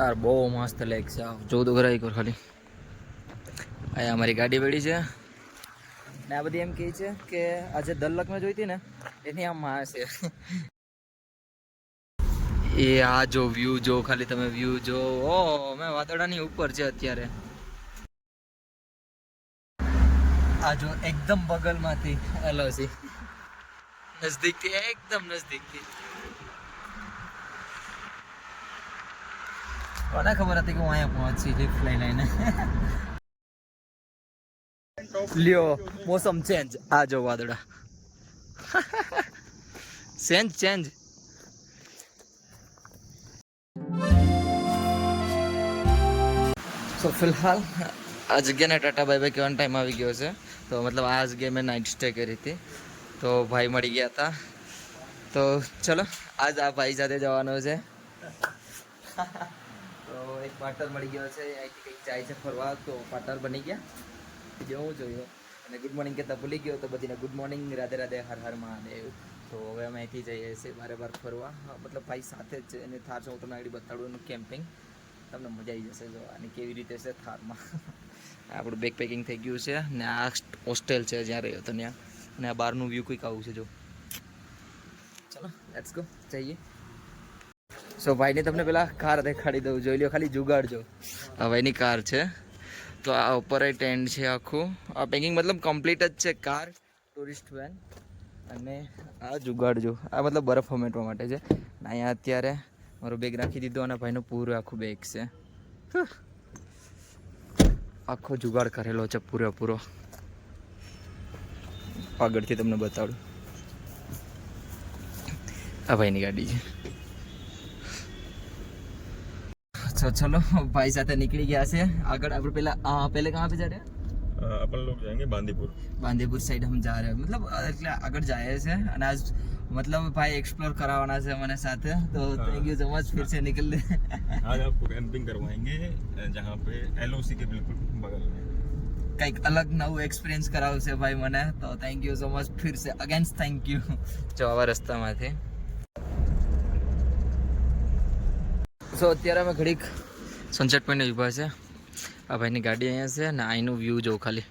યાર બહુ મસ્ત લેક છે. આ જો તો ખરા એકવાર ખાલી. અહીંયા અમારી ગાડી પડી છે. ને આ બધી એમ કહે છે કે આજે દલ્લક મેં જોઈતી ને, એની આમ માં છે. એ આ જો વ્યૂ જો, ખાલી તમે વ્યૂ જો. ઓ મેં વાદળાની ઉપર છે અત્યારે. આ જો એકદમ બગલમાંથી. એલઓસી નજદીકથી, એકદમ નજદીકથી. કોને ખબર હતી કે હું અહીંયા પહોંચી લિફ્ટ લઈ લઈને? લ્યો, મોસમ ચેન્જ આ જો વાદળા. ચેન્જ ચેન્જ સો ફિલહાલ આ જગ્યાને ટાટા ભાઈ ભાઈ કેવાનો ટાઈમ આવી ગયો છે. તો મતલબ આ જગ્યાએ મેં નાઇટ સ્ટે કરી હતી. તો ભાઈ મળી ગયા હતા. તો ચલો, આજ આ ભાઈ સાથે જવાનો છે. તો એક પાર્ટનર મળી ગયો છે, અહીંથી કંઈક જાય છે ફરવા, તો પાર્ટનર બની ગયા. બીજું હું જોયું. અને ગુડ મોર્નિંગ કહેતા ભૂલી ગયો, તો બધીને ગુડ મોર્નિંગ રાધે રાધે, હર હર મહાદેવ. તો હવે અમે અહીંથી જઈએ છીએ બારે બાર ફરવા. મતલબ ભાઈ સાથે જ છે, અને થાર હું તમને આગળ બતાડું, એનું કેમ્પિંગ તમને મજા આવી જશે જો અને કેવી રીતે છે થારમાં. આપણું બેગ પેકિંગ થઈ ગયું છે, ને આ હોસ્ટેલ છે, જ્યાં રહ્યો હતો ત્યાં. અને આ બહારનું વ્યૂ કંઈક આવું છે, જો. ચલો લેટ્સ ગો જઈએ. સો ભાઈની તમને પેલા કાર દેખાડી દઉં. જોઈ લો ખાલી જુગાડજો. આ ભાઈની કાર છે. તો આ ઉપર ટેન્ટ છે આખું. આ પેકિંગ મતલબ કમ્પ્લીટ જ છે કાર ટુરિસ્ટ વેન અને આ જુગાડજો. આ મતલબ બરફ હમેટવા માટે છે. અહીંયા અત્યારે મારો બેગ રાખી દીધો અને ભાઈનું પૂરું આખું બેગ છે. આખો જુગાડ કરેલો છે પૂરેપૂરો. આગળથી તમને બતાડું. આ ભાઈની ગાડી છે. तो चलो भाई साथ निकल गया से। अगर अब पहले पहले कहाँ पे जा रहे हैं? अपन लोग जाएँगे बांदीपुर। बांदीपुर साइड हम जा रहे हैं। मतलब अगर जाए से आज मतलब भाई एक्सप्लोर करावाना से हमारे साथ। तो थैंक यू सो मच फिर से निकल ले आज आपको कैंपिंग करवाएँगे जहाँ पे एलओसी के बिल्कुल बगल में। एक अलग नव एक्सपीरियंस करा उसे भाई मैंने। तो थैंक यू सो मच फिर से अगेंस्ट थैंक यू चौबा रास्ता में थे। સો અત્યારે અમે ઘડીક સનસેટ પોઈન્ટ ઊભા છે. આ ભાઈની ગાડી અહીંયા છે ને અહીંનું વ્યૂ જો ખાલી.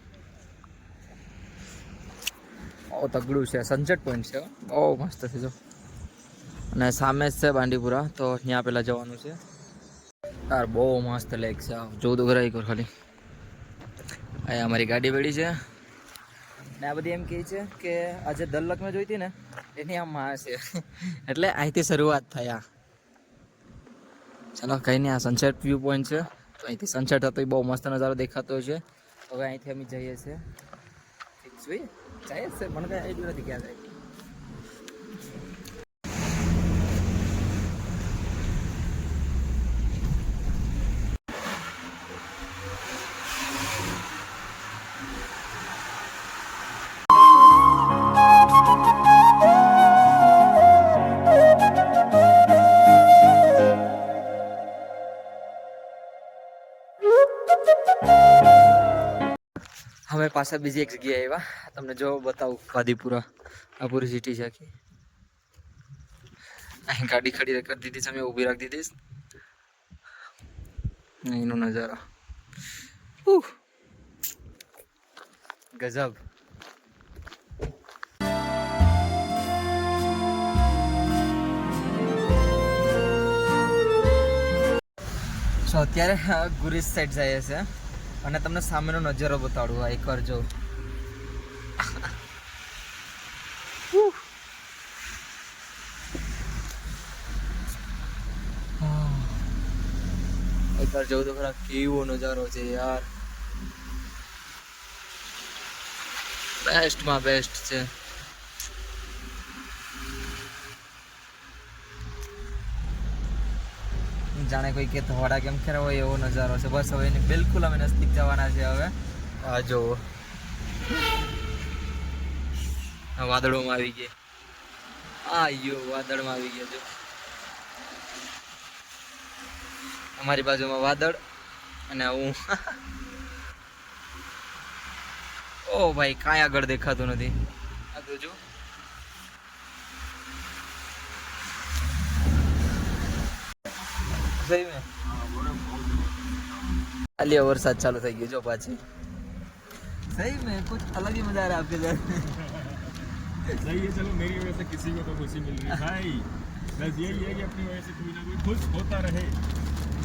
ઓ, તગડું છે. સનસેટ પોઈન્ટ છે બહુ મસ્ત છે, જો. અને સામે જ છે બાંડીપુરા, તો ત્યાં પહેલાં જવાનું છે. યાર, બહુ મસ્ત લેક છે. આ જો તો ખરા એકવાર ખાલી. અહીંયા અમારી ગાડી પડી છે. ને આ બધી એમ કહે છે કે આજે દલ્લક મેં જોઈતી ને, એની આમ માં છે. એટલે અહીંથી શરૂઆત થયા ચાલો, કંઈ નહીં, આ સનસેટ વ્યૂ પોઈન્ટ છે. તો અહીંથી સનસેટ હતો, એ બહુ મસ્ત નજારો દેખાતો છે. હવે અહીંથી અમે જઈએ છીએ. જઈએ. છે, મને કાંઈ આઈડિયા નથી, ક્યાં જાય. પાછા બીજી એક જગ્યાએ આવ્યા તમને જો બતાવું ખાદીપુરા આ સિટી છે આખી. અહીં ગાડી ખડી કરી દીધી છે મેં ઊભી રાખી દીધી અહીંનો નજારો. ગજબ. સો અત્યારે અ, ગુરીજ સાઈડ જઈએ છે અને તમને સામેનો નજારો બતાડું. આ એકવાર જો. એકવાર જોઉં તો ખરા કેવો નજારો છે યાર. બેસ્ટમાં બેસ્ટ છે. જાણે કોઈ કે ધોળા કેમ ખેરા હોય એવો નજારો છે. બસ હવે એની બિલકુલ અમે નજીક જવાના છે હવે. આ જો આ વાદળોમાં આવી ગયા. આ યો, વાદળમાં આવી ગયા જો અમારી બાજુમાં વાદળ અને હું. ઓ ભાઈ, કાંઈ આગળ દેખાતું નથી. આ તો જો સહી મેં આલિયા વરસાદ ચાલુ થઈ ગયો જો પાછી. सही में कुछ अलग ही मज़ा आ रहा है आपके साथ सही है चलो मेरी वजह से किसी को तो खुशी मिल रही है भाई। बस यही है कि अपनी वजह से कोई ना कोई खुश होता रहे।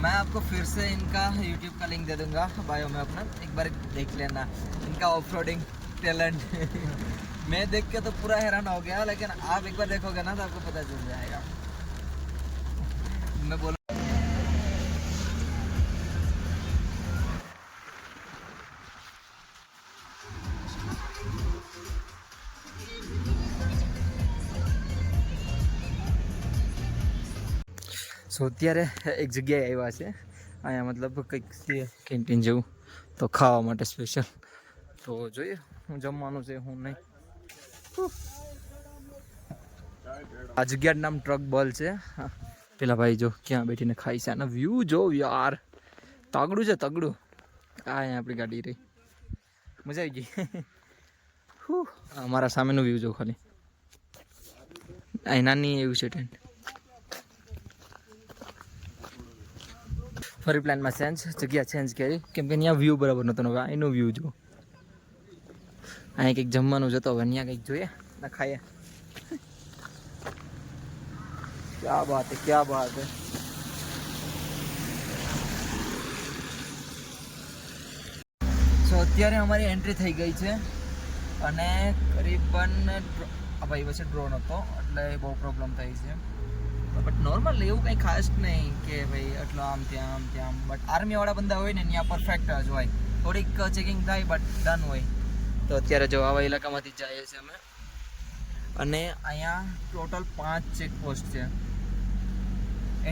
मैं आपको फिर से इनका YouTube का लिंक दे दूँगा बायो में अपना। एक बार देख लेना इनका ऑफ़ टैलेंट मैं देख के तो पूरा हैरान हो गया लेकिन आप एक बार देखोगे ना तो आपको पता चल जाएगा। मैं बोला સો અત્યારે એક જગ્યાએ આવ્યા છે. અહીંયા મતલબ કંઈક કેન્ટીન જેવું. તો ખાવા માટે સ્પેશિયલ તો જોઈએ, હું જમવાનું છે, હું નહીં. આ જગ્યાનું નામ ટ્રક બલ છે. પેલા ભાઈ જો ક્યાં બેઠીને ખાઈ છે, આના વ્યૂ જો યાર. તગડું છે, તગડું. આ અહીંયા આપણી ગાડી રહી. મજા આવી ગઈ. મારા સામેનું વ્યૂ જો ખાલી. અહીં નાની એવું છે ટેન્ટ ફરી પ્લાનમાં ચેન્જ જગ્યા ચેન્જ કરી. કેમ કે ત્યાં વ્યૂ બરાબર નહોતો હવે એનો વ્યૂ જો અહીંયા કંઈક જમવાનું જતો હવે ત્યાં કંઈક જોઈએ. ના, ખાઈએ. ક્યાં બાત હે, ક્યાં બાત હે? સો અત્યારે અમારી એન્ટ્રી થઈ ગઈ છે. અને કરીબન આ ભાઈ વચ્ચે ડ્રોન હતો એટલે બહુ પ્રોબ્લેમ થઈ છે. બટ નોર્મલ એવું કંઈ ખાસ નહીં કે ભાઈ એટલો આમ ત્યાં આમ ત્યાં બટ આર્મીવાળા બંદા હોય ને, ત્યાં પરફેક્ટ જ હોય. થોડીક ચેકિંગ થાય બટ ડન હોય. તો અત્યારે જો આવા ઇલાકામાંથી જઈએ છીએ અમે. અને અહીંયા ટોટલ પાંચ ચેકપોસ્ટ છે.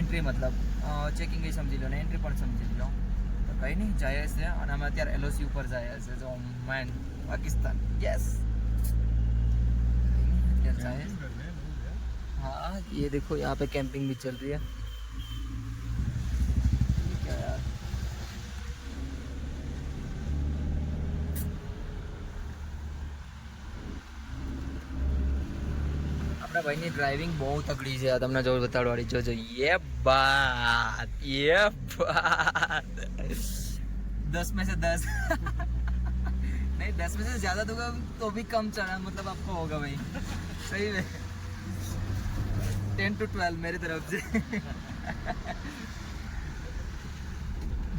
એન્ટ્રી મતલબ ચેકિંગ એ સમજી લો ને એન્ટ્રી પણ સમજી લો. તો કંઈ નહીં, જઈએ છે અને અમે અત્યારે એલઓસી ઉપર જઈએ છીએ, જો મેન પાકિસ્તાન. યસ અત્યારે જઈએ. हाँ ये देखो यहाँ पे कैंपिंग भी चल रही है क्या यार આપણા ભાઈની ડ્રાઇવિંગ બહુ તગડી છે આ તમને જો બતાડવાળી જોજો ये बात ये बात दस में से दस नहीं दस में से ज्यादा तो तो भी कम चढ़ा मतलब आपको होगा भाई सही में टेन टू ट्वेल्व मेरी तरफ़ से।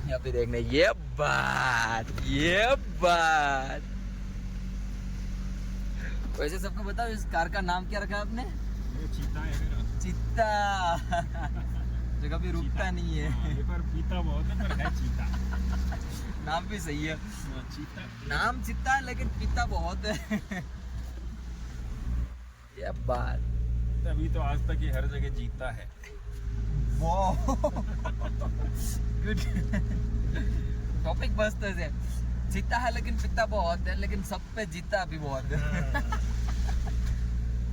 यहाँ पे देखने ये बात ये बात। वैसे सबको बताओ इस कार का नाम क्या रखा आपने? चीता है मेरा। चित्ता जो कभी रुकता नहीं है। हाँ, पर पीता बहुत है पर है चीता। नाम भी सही है। हाँ, चीता। नाम चित्ता है लेकिन पीता बहुत है। ये बात। तभी तो आज तक ये हर जगह जीता है गुड टॉपिक मस्त है जीता है लेकिन पिता बहुत है लेकिन सब पे जीता भी बहुत है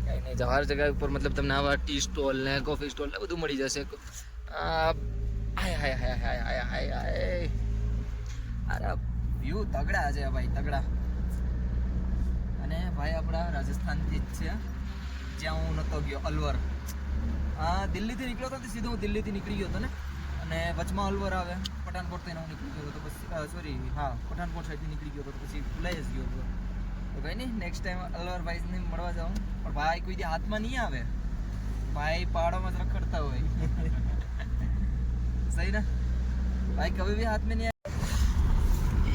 કઈ નહીં હર જગ્યા ઉપર મતલબ તમને આવા ટી સ્ટોલ ને કોફી સ્ટોલ ને બધું મળી જશે આ, હાય hi hi hi hi hi હાય અરે વ્યૂ તગડા છે ભાઈ તગડા અને ભાઈ આપણા રાજસ્થાનથી જ છે જ્યાં હું નહોતો ગયો, અલવર. આ દિલ્હીથી નીકળ્યો હતો સીધો હું દિલ્હીથી નીકળી ગયો હતો ને. અને વચમાં અલવર આવે પઠાણકોટ થઈને હું નીકળી ગયો હતો પછી સોરી હા પઠાણકોટ સાઈડથી નીકળી ગયો હતો પછી ભૂલાઈ જ ગયો હતો તો કંઈ નહીં નેક્સ્ટ ટાઈમ અલવર ભાઈને મળવા જાઉં. પણ ભાઈ કોઈ હાથમાં નહીં આવે. ભાઈ પહાડોમાં જ રખડતા હોય. સહી ને? ભાઈ, કભી ભી હાથમાં નહીં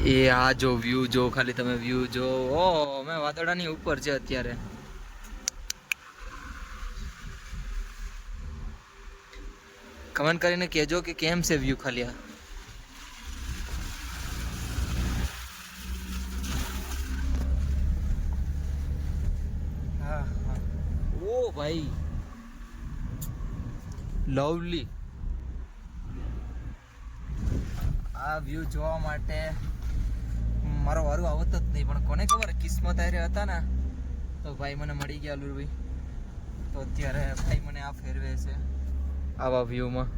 એ આ જો વ્યૂ જો, ખાલી તમે વ્યૂ જો. ઓ અમે વાદળાની ઉપર છે અત્યારે. કમેન્ટ કરીને કહેજો કે કેમ છે વ્યૂ ખાલી આ? ઓ ભાઈ. લવલી આ વ્યૂ જોવા માટે મારો વારું આવતો જ નહીં પણ કોને ખબર? કિસ્મત હારે હતા ને તો ભાઈ મને મળી ગયા લુરભાઈ તો અત્યારે ભાઈ મને આ ફેરવે છે. આવા વ્યૂમાં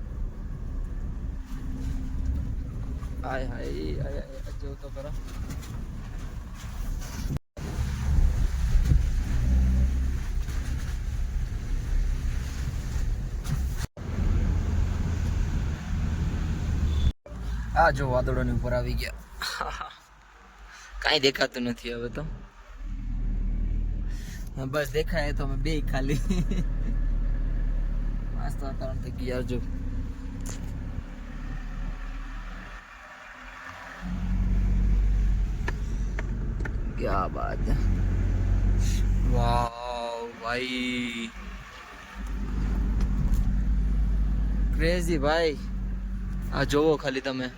આય હાય હાય જેવું તો કરો. આ જો વાદળોની ઉપર આવી ગયા. કાંઈ દેખાતું નથી હવે તો. બસ દેખાય તો અમે બે ખાલી. મસ્ત વાતાવરણ થઈ ગયું યાર જો क्या बात है वाह भाई ક્રેઝી ભાઈ આ જોવો ખાલી તમે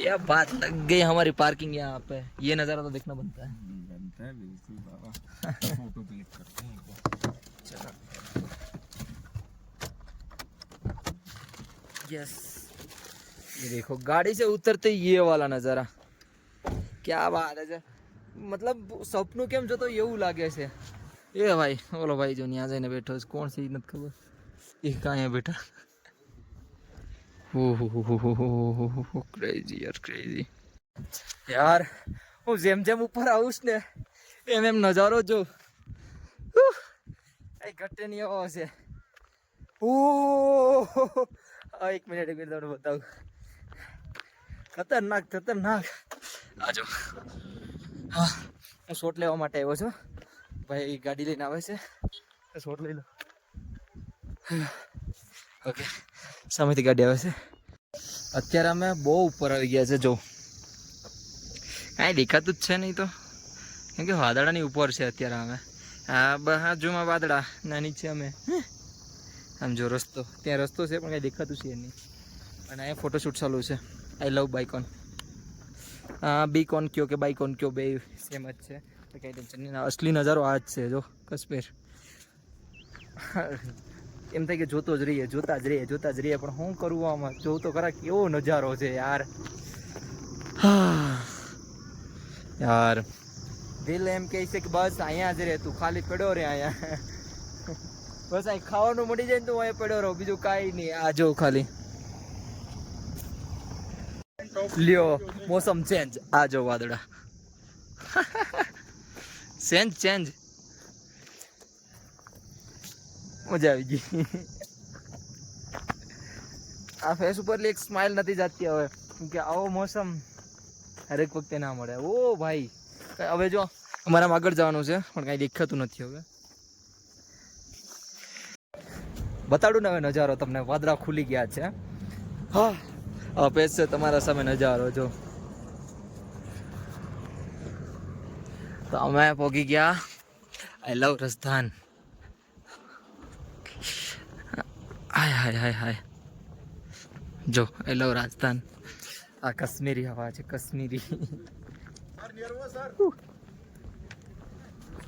ये बात लग गई हमारी पार्किंग यहाँ पे ये नज़ारा तो देखना बनता है बनता है बिल्कुल बाबा फोटो क्लिक करते हैं एक बार। चलो यस ये देखो गाड़ी से उतरते ही ये वाला नज़ारा क्या बात है મતલબ સપનું કેમ જોતો એવું લાગે છે એ ભાઈ ઓલો ભાઈ જો ત્યાં જઈને બેઠો છે કોણ છે એ નથી ખબર એ કાંઈ બેઠા ઓહો ક્રેઝી યાર ક્રેઝી યાર હું જેમ જેમ ઉપર આવું છું ને એમ એમ નજારો જો ઉહ, એ ઘટે એવો હશે ઓ એક મિનિટ એક મિનિટ તમને બતાવું ખતરનાક ખતરનાક આજો હા હું શોટ લેવા માટે આવ્યો છું ભાઈ ગાડી લઈને આવે છે શોટ લઈ લો ઓકે સામેથી ગાડી આવે છે અત્યારે અમે બહુ ઉપર આવી ગયા છે જો કાંઈ દેખાતું જ છે નહીં તો કેમ કે વાદળાની ઉપર છે અત્યારે અમે આ બાજુમાં વાદળા. ના, નીચે અમે. આમ જો રસ્તો. ત્યાં રસ્તો છે, પણ કાંઈ દેખાતું છે નહીં. અને અહીંયા ફોટોશૂટ ચાલુ છે. આઈ લવ બાઇકોન હા બી કોન કયો કે બાઇકોન કયો બે સેમ જ છે. તો કંઈ ટેન્શન નહીં. અસલી નજારો આ જ છે, જો, કશ્મીર. એમ થાય કે જોતો જ રહીએ, જોતા જ રહીએ, જોતા જ રહીએ, પણ શું કરવું આમાં? જોવું તો ખરા કેવો નજારો છે, યાર. યાર. દિલ એમ કહે છે કે બસ અહીંયા જ રહે, તું ખાલી પડ્યો રે અહીંયા. બસ અહીં ખાવાનું મળી જાય ને તું અહીંયા પડ્યો રહો, બીજું કાંઈ નહીં, આ જો ખાલી. લ્યો, મોસમ ચેન્જ આ જો વાદળા. ચેન્જ ચેન્જ મજા આવી ગઈ. આ ફેસ ઉપર એક સ્માઇલ નથી જાતી હવે. કે આવો મોસમ. હરેક વખતે ના મળે. ઓ ભાઈ. હવે જો, અમારામાં આગળ જવાનું છે, પણ કાંઈ દેખાતું નથી હવે. બતાડું ને હવે નજારો તમને, વાદળા ખુલી ગયા છે. હા પેજ છે તમારા સામે નજારો, જો. તો અમે પહોંચી ગયા. I love Rajasthan. Hi hi hi hi. જો આઈ લવ રાજસ્થાન. આ કાશ્મીરી હવા છે, કાશ્મીરી.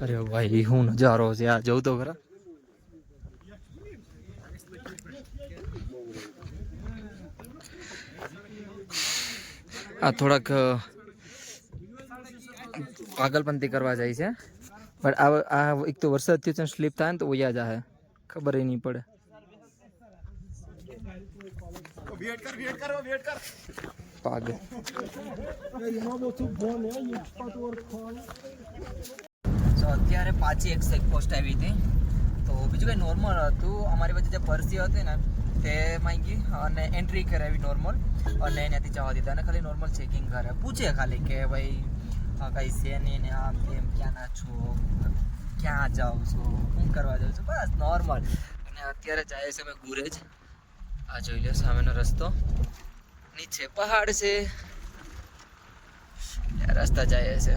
અરે ભાઈ, હું નજારો છે, આ જવું તો ખરા. આ થોડાક પાગલપંતી કરવા જાય છે. પણ આ આ એક તો વરસાદ થયો છે સ્લીપ થાય ને તો ઓયા જાહે. ખબર એ નહીં પડે. વેટ કર વેટ કર વેટ કર. સો અત્યારે પાછી એક ચેક પોસ્ટ આવી હતી. તો બીજું કંઈ નોર્મલ હતું. અમારી પાસે જે પરસી હતી ને, તે માંગી અને એન્ટ્રી કરાવી નોર્મલ અને એનાથી જવા દીધા. અને ખાલી નોર્મલ ચેકિંગ કરે. પૂછે ખાલી કે ભાઈ કઈ છે નહીં ને આમ એમ ક્યાં ના છો? ક્યાં જાઓ છો? શું કરવા જાઉં છું? બસ નોર્મલ અને અત્યારે જાય છે અમે ગુરેજ. આ જોઈ લો સામેનો રસ્તો. નીચે પહાડ છે. રસ્તા જાય છે.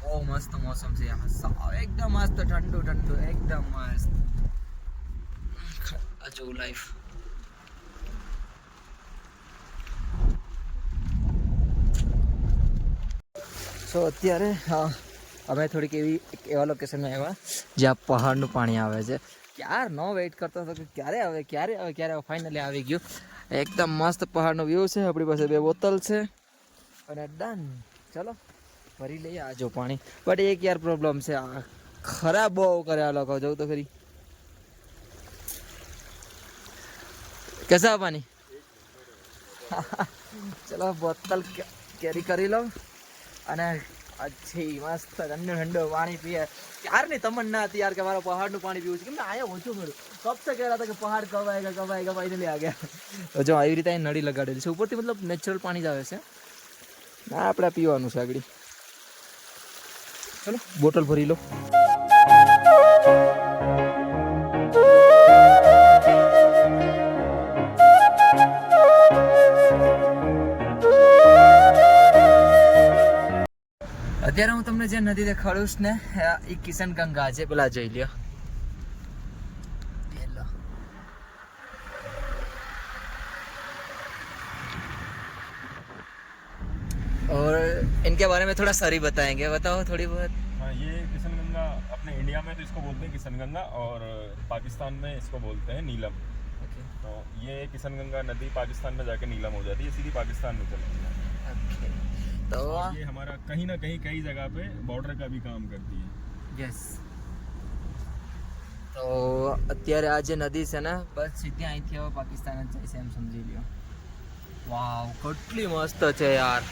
બહુ મસ્ત મોસમ છે એકદમ મસ્ત, ઠંડુ ઠંડુ, એકદમ મસ્ત. અજુ લાઈફ સો અત્યારે, હા, અમે થોડીક એવી એક એવા લોકેશનમાં આવ્યા, જ્યાં પહાડનું પાણી આવે છે. ક્યાર નો વેઇટ કરતો હતો કે ક્યારે આવે ક્યારે આવે ક્યારે આવે? ફાઇનલી આવી ગયું. એકદમ મસ્ત પહાડનો વ્યૂ છે. આપણી પાસે બે બોતલ છે. અને ડન ચલો ભરી લઈએ આ જો પાણી. બટ એક યાર પ્રોબ્લેમ છે. આ ખરાબ બહુ કરે આ લોકો. જવું તો ખરી. કેસા પાણી? ચલો, બોતલ કેરી કરી લઉં. અને અચ્છી મસ્ત ઠંડો ઠંડો પાણી પીએ. ક્યારની તમન્ના હતી યાર કે મારે પહાડનું પાણી પીવું છે. કેમ આયા ઓછું મળ્યું કબ તો કહેતા હતા કે પહાડ કવાય કે કવાય કવાય લઈ આ જો, આવી રીતે અહીં નળી લગાડેલી છે. ઉપરથી મતલબ નેચરલ પાણી જ આવે છે. ના, આપણે પીવાનું સાગડી આગળ. ચલો, બોટલ ભરી લો. અત્યારે હું તમને જે નદી દેખાડું છું ને એ કિશન ગંગા છે પેલા જોઈ લ્યો ये लो। और इनके बारे में थोड़ा सारी बताएंगे बताओ थोड़ी बहुत हाँ ये किशन गंगा अपने इंडिया में तो इसको बोलते हैं किशन गंगा और पाकिस्तान में इसको बोलते हैं नीलम तो ये किशन गंगा नदी पाकिस्तान में जाके नीलम हो जाती है सीधी पाकिस्तान में चलती है तो ये हमारा कहीं ना कहीं कई जगह पे बॉर्डर का भी काम करती है યસ તો અત્યારે આ જે નદી છે ને બસ સીધી અહીંથી હવે પાકિસ્તાન જ જાય છે એમ સમજી લ્યો વાવ કેટલી મસ્ત છે યાર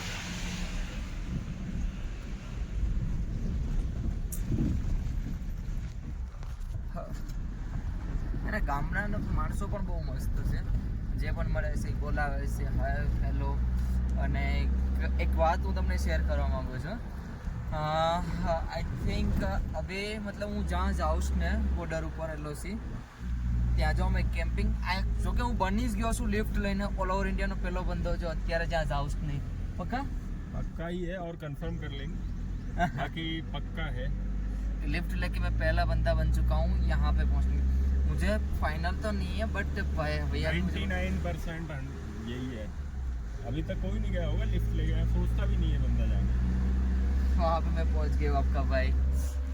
અને ગામડાના માણસો પણ બહુ મસ્ત છે જે પણ મળે છે એ બોલાવે છે હાય હેલો અને એક- એક વાત હું તમને શેર કરવા માંગુ છું આઈ થિંક હવે મતલબ હું જ્યાં જાઉં છું ને બોર્ડર ઉપર એલઓસી ત્યાં જો અમે કેમ્પિંગ જો કે હું બની જ ગયો છું લિફ્ટ લઈને ઓલ ઓવર ઇન્ડિયાનો પહેલો બંદો જો અત્યારે જ્યાં જાઉં છું નહીં પક્કા पक्का ही है और कंफर्म कर लेंगे बाकी पक्का है लिफ्ट लेके मैं पहला बंदा बन चुका हूँ यहाँ पे पहुँचने मुझे फाइनल तो नहीं है बट भैया ने मुझे- 99 परसेंट यही है अभी तक कोई नहीं गया होगा लिफ्ट ले गया सोचता भी नहीं है बंदा जाने वहाँ पे मैं पहुँच गया हूँ आपका भाई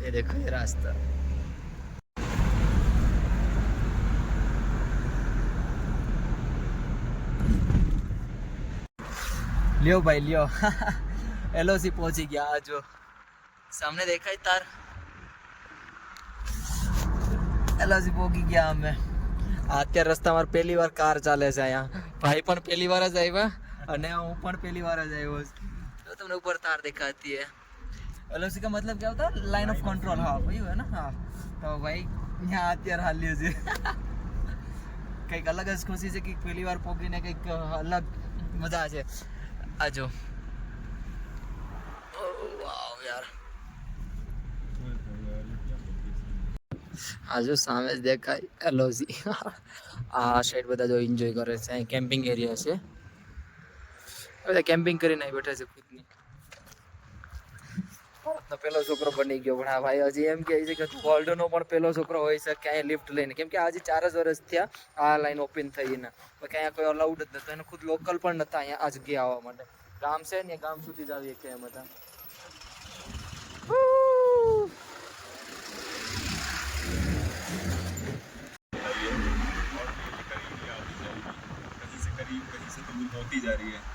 ये देखो ये रास्ता લ્યો ભાઈ લ્યો એલઓસી પહોંચી ગયા આ જો સામને દેખાય તાર એલઓસી પહોંચી ગયા અમે આ અત્યારે રસ્તામાં પહેલી વાર કાર ચાલે છે અહીંયા ભાઈ પણ પહેલી વાર જ આવ્યા અને હું પણ પહેલી વાર જ આવ્યો છું જો તમને ऊपर तार दिखाती है एलओसी का मतलब क्या होता है लाइन ऑफ कंट्रोल हाँ वही है ना हाँ तो भाई यहाँ અત્યારે હાલ્યો છે કંઈક અલગ જ ખુશી છે કે પહેલી વાર પોગીને કંઈક અલગ મજા છે આ જો વાવ યાર આ જો સામે જ દેખાય એલોઝી આ સાઈડ બધા જો એન્જોય કરે છે અહીં કેમ્પિંગ એરિયા છે બધા કેમ્પિંગ કરીને અહીં બેઠા છે ખુદની તો પેલો છોકરો બની ગયો પણ આ ભાઈ હજી એમ કહે છે કે તું વર્લ્ડનો પણ પેલો છોકરો હોય છે ક્યાંય લિફ્ટ લઈને કેમ કે આજે ચાર જ વર્ષ થયા આ લાઈન ઓપન થઈને પણ ક્યાંય કોઈ અલાઉડ જ નતો એને ખુદ લોકલ પણ નતા અહીંયા આ જગ્યાએ આવવા માટે ગામ છે ને એ ગામ સુધી જ આવીએ કે એમ હતા कहीं से करीब कहीं से दूर होती जा रही है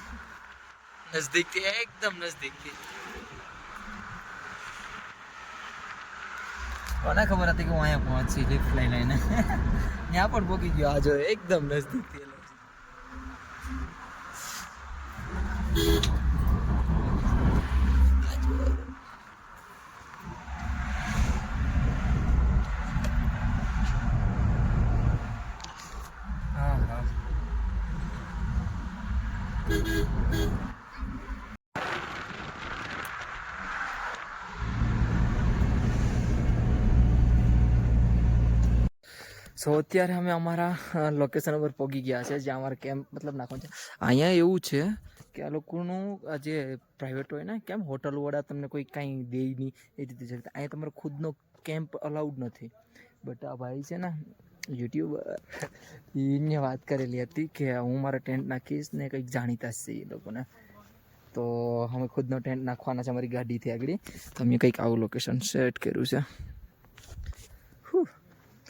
નજદીકથી એકદમ નજદીકથી કોને ખબર હતી કે હું અહીંયા પહોંચી લિફ્ટ લઈ લઈને. ત્યાં પણ પહોંચી ગયો આ જો, એકદમ નજદીકથી એલોસી આ જો. હા હા સો અત્યારે અમે અમારા લોકેશન ઉપર પહોંચી ગયા છે, જ્યાં અમારે કેમ્પ મતલબ નાખવાનું છે. અહીંયા એવું છે કે આ લોકોનું જે પ્રાઇવેટ હોય ને, કેમ હોટલવાળા તમને કોઈ કાંઈ દે નહીં, એ રીતે છે. અહીંયા તમારો ખુદનો કેમ્પ અલાઉડ નથી. બટ આ ભાઈ છે ને યુટ્યુબ એને વાત કરેલી હતી કે હું મારા ટેન્ટ નાખીશ ને કંઈક જાણીતા છે એ લોકોને. તો અમે ખુદનો ટેન્ટ નાખવાના છે અમારી ગાડીથી આગળ. તો અમે કંઈક આવું લોકેશન સેટ કર્યું છે.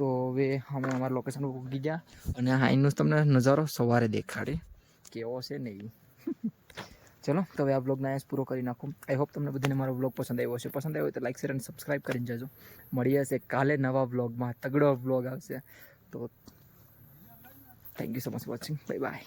તો હવે અમે અમારા લોકેશન પર પહોંચી ગયા અને આ અહીંનો તમને નજારો સવારે દેખાડે કેવો છે નહીં ચલો, તો હવે આ બ્લોગને અહીંયા પૂરો કરી નાખું. આઈ હોપ તમને બધાને મારો બ્લોગ પસંદ આવ્યો હશે. પસંદ આવ્યો તો લાઈક શેર અને સબસ્ક્રાઈબ કરીને જજો. મળી હશે કાલે નવા બ્લોગમાં તગડો બ્લોગ આવશે. તો thank you so much watching bye bye